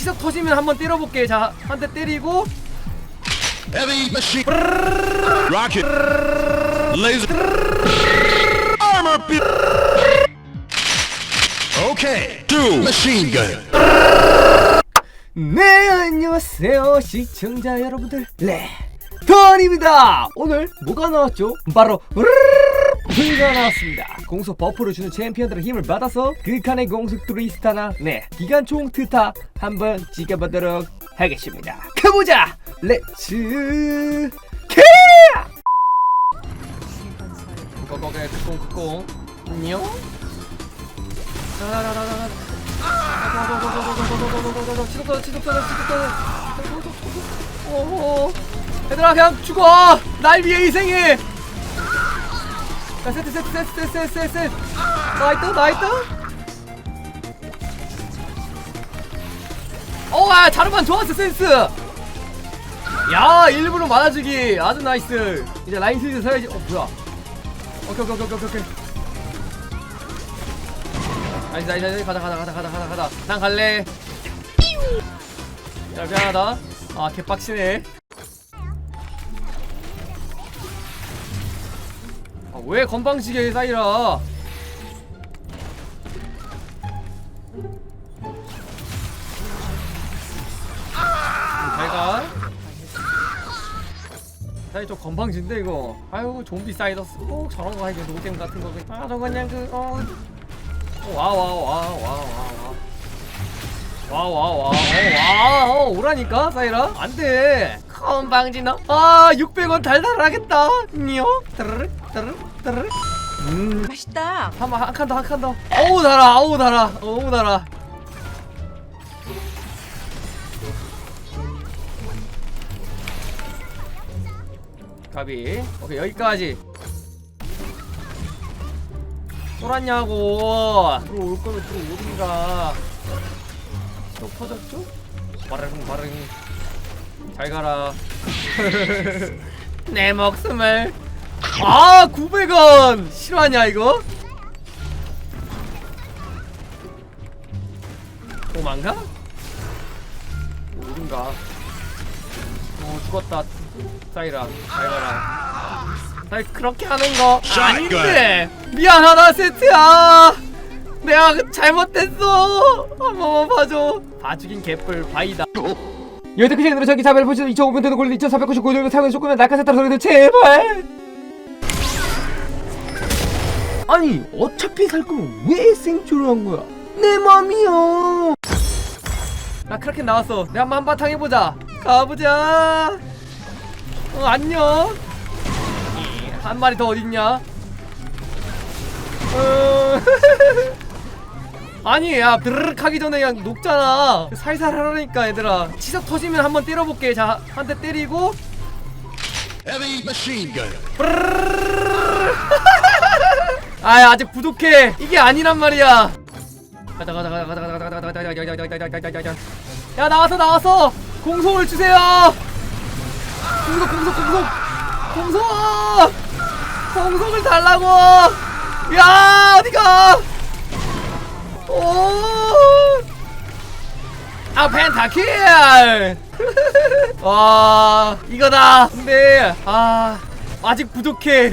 치석 터지면 한번 때려볼게 자 한 대 때리고 Heavy machine. Rocket. Laser. Armor. Be- okay. Two. Machine gun. 네 안녕하세요 시청자 여러분들 네 던입니다 오늘 뭐가 나왔죠? 바로 V가 나왔습니다 공속 버프를 주는 챔피언들의 힘을 받아서 극한의 공속 트리스타나 네 기관총 트타 한번 찍어보도록 하겠습니다 가보자 렛츠 캐 고고고 극공 극공 안녕 라라라라라 치독하다 치독하다 치독하다 오호 얘들아 그냥 죽어 날 위해 희생해 야 세트 세트 세트 세트 세트 세트 세트 나이트 나이트. 오아 자르반 좋았어 센스. 야 일부러 많아지기. 아주 나이스. 이제 라인 스위드 서야지. 어 뭐야? 오케이 오케이 오케이 오케이 오케이. 아니 아니 아니 가자 가자 가자 가자 가자 가자. 난 갈래. 야 미안하다. 아 개빡치네 아, 왜 건방지게 사이라? 잘가. 사이 좀 건방진데 이거? 아유 좀비 사이더스 꼭 저런 거 하게 노잼 같은 거. 아 저거 그냥 그어. 와와와와와와와와와 어, 오라니까 사이라? 안돼. 건방진 너아 600원 달달하겠다. 니요 따르르 따르르 따르르 음. 맛있다. 한칸 더 한 칸 더. 어우 달아 어우 달아 어우 달아. 가비. 오케이 여기까지. 쫄았냐고. 들어올 거면 들어오든가. 또 퍼졌죠? 바르릉 바르릉. 잘 가라. 내 목숨을 아 900원! 실화냐 이거? 도망가? 어딘가? 어 죽었다. 사이라 잘 가라 아이 그렇게 하는 거 아닌데. 미안하다 세트야. 내가 그 잘못했어. 한 번만 봐줘. 봐주긴 개뿔 바이다. 여태까지 시간으로 저기 자벨 보시도 2,500원 되는 골드 2,499원 사용해서 조금만 낙하산 따라서 제발 아니 어차피 살 거면 왜 생초를 한 거야? 내 맘이야. 나 크라켄 나왔어. 내가 한번 한바탕 해보자. 가보자. 어 안녕. 한 마리 더 어딨냐? 어... 아니 야 드르륵 하기 전에 그냥 녹잖아. 살살 하라니까 얘들아. 치석 터지면 한번 때려볼게. 자 한 대 때리고. Gun. 아 아직 부족해 이게 아니란 말이야 가자 가자 가자 가자 가자 가자 가자 가자 가자 가자 가자 가자 가자 야 나왔어 나왔어 공속을 주세요 공속 공속 공속 공속 공속을 달라고 야 어디가 오아 펜타킬 와 이거다 근데 아 아직 부족해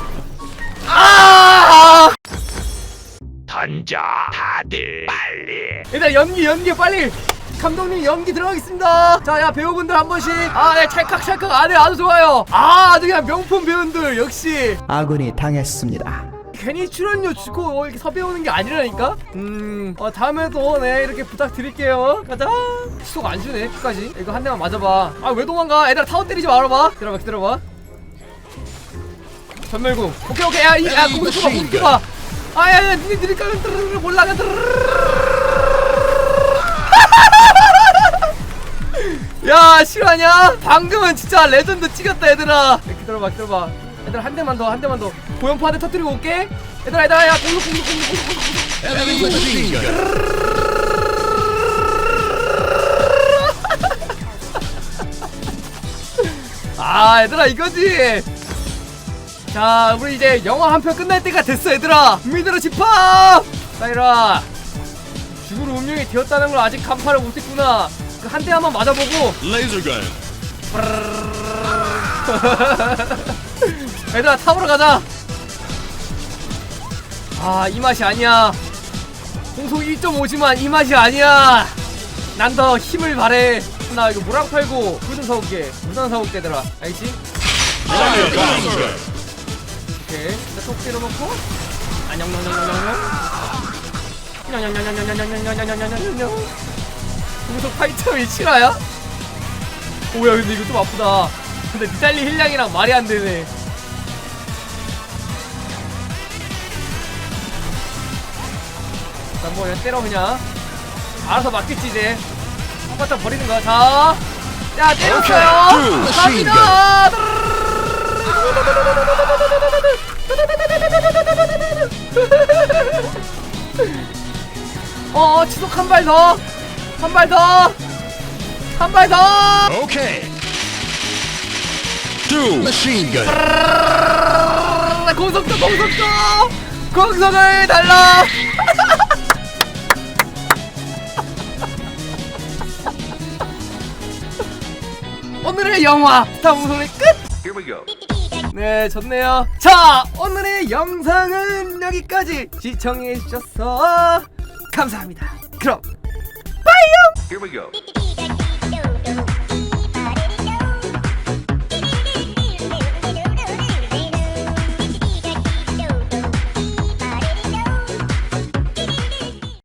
빨리. 빨리. 일단 연기 연기 빨리. 감독님 연기 들어가겠습니다. 자 야 배우분들 한 번씩. 아네 찰칵 찰칵. 아네 아주 좋아요. 아 아주 그냥 명품 배우들 역시. 아군이 당했습니다. 괜히 출연료 주고 이렇게 섭외 오는 게 아니라니까? 음 어, 다음에도 네 이렇게 부탁드릴게요. 가자. 시속 안 주네 끝까지. 이거 한 대만 맞아봐. 아 왜 도망가? 애들아 타워 때리지 말아봐. 기다려봐 기다려봐 전멸궁 오케이 오케이 야, 이, 야 줘봐 머신건. 공수 줘봐 아야야 니네 니네 까면 드르르 올라가 아 실화냐? 방금은 진짜 레전드 찍었다 얘들아 기다려봐 기다려봐 얘들아 한 대만 더 한 대만 더 고연파 한대 터뜨리고 올게 얘들아 얘들아 야 공격 공격 공격 공격 공격 Heavy machine gun. 아 얘들아 이거지 자 우리 이제 영화 한 편 끝날 때가 됐어 얘들아. 미드로 집합! 사이라 죽을 운명이 되었다는 걸 아직 간파를 못했구나. 그 한 대 한 번 맞아보고. gun. 얘들아 탑으로 가자. 아 이 맛이 아니야. 공속 1.5지만 이 맛이 아니야. 난 더 힘을 바래 나 이거 모랑 팔고 물좀 사올게. 물좀 사올게 얘들아. 오케이 일단 톡 때려놓고. 안녕냥냥냥냥냥 냥냥냥냥냥냥냥냥냥냥냥냥 공속 8.17화야? 오야 근데 이거 좀 아프다. 근데 니달리 힐량이랑 말이 안 되네. 자, 뭐 그냥 때려 그냥. 알아서 맞겠지 이제. 똑같아 버리는 거야 자, 야 때렸어요. 갑니다 어 지속 한 발 더 한 발 더 한 발 더 Okay. Two. Machine gun. 공속도 공속도 공속을 달라 오늘의 영화 스타무소의 끝 Here we go. 네, 좋네요. 자, 오늘의 영상은 여기까지 시청해주셔서 감사합니다. 그럼, 빠이요! Here we go.